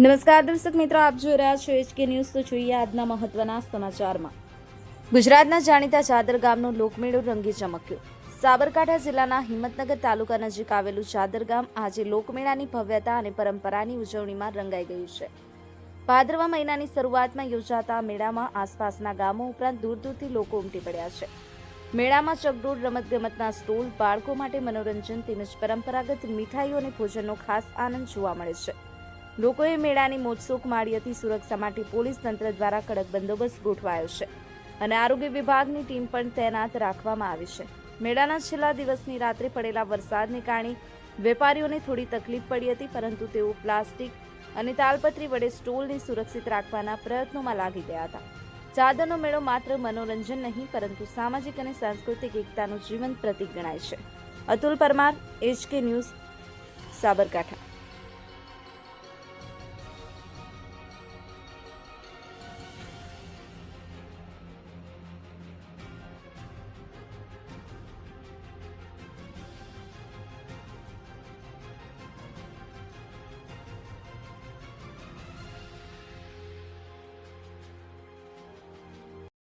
નમસ્કાર દર્શક મિત્રો, આપ જોઈ રહ્યા છો એચકે ન્યૂઝ તો જોઈએ આજના મહત્વના સમાચારમાં. ગુજરાતના જાણીતા ચાદર ગામનો લોકમેળો રંગી ચમક્યો. સાબરકાંઠા જિલ્લાના હિંમતનગર તાલુકા નજીક આવેલું ચાદર ગામ આજે લોકમેળાની ભવ્યતા અને પરંપરાની ઉજવણીમાં રંગાઈ ગયું છે. ભાદરવા મહિનાની શરૂઆતમાં યોજાતા મેળામાં આસપાસના ગામો ઉપરાંત દૂર દૂરથી લોકો ઉમટી પડ્યા છે. મેળામાં ચકડોળ, રમતગમતના સ્ટોલ, બાળકો માટે મનોરંજન તેમજ પરંપરાગત મીઠાઈઓ અને ભોજનનો ખાસ આનંદ જોવા મળે છે. લોકોએ મેળાની મોજશોખ માણી હતી સુરક્ષા માટે પોલીસ તંત્ર દ્વારા કડક બંદોબસ્ત ગોઠવાયો છે અને આરોગ્ય વિભાગની ટીમ પણ તૈનાત રાખવામાં આવી છે. મેળાના છેલ્લા દિવસની રાત્રે પડેલા વરસાદને કારણે વેપારીઓને થોડી તકલીફ પડી હતી, પરંતુ તેઓ પ્લાસ્ટિક અને તાલપત્રી વડે સ્ટોલને સુરક્ષિત રાખવાના પ્રયત્નોમાં લાગી ગયા હતા. ચાદરનો મેળો માત્ર મનોરંજન નહીં, પરંતુ સામાજિક અને સાંસ્કૃતિક એકતાનું જીવંત પ્રતીક ગણાય છે. Atul Parmar, HK news, Sabarkantha.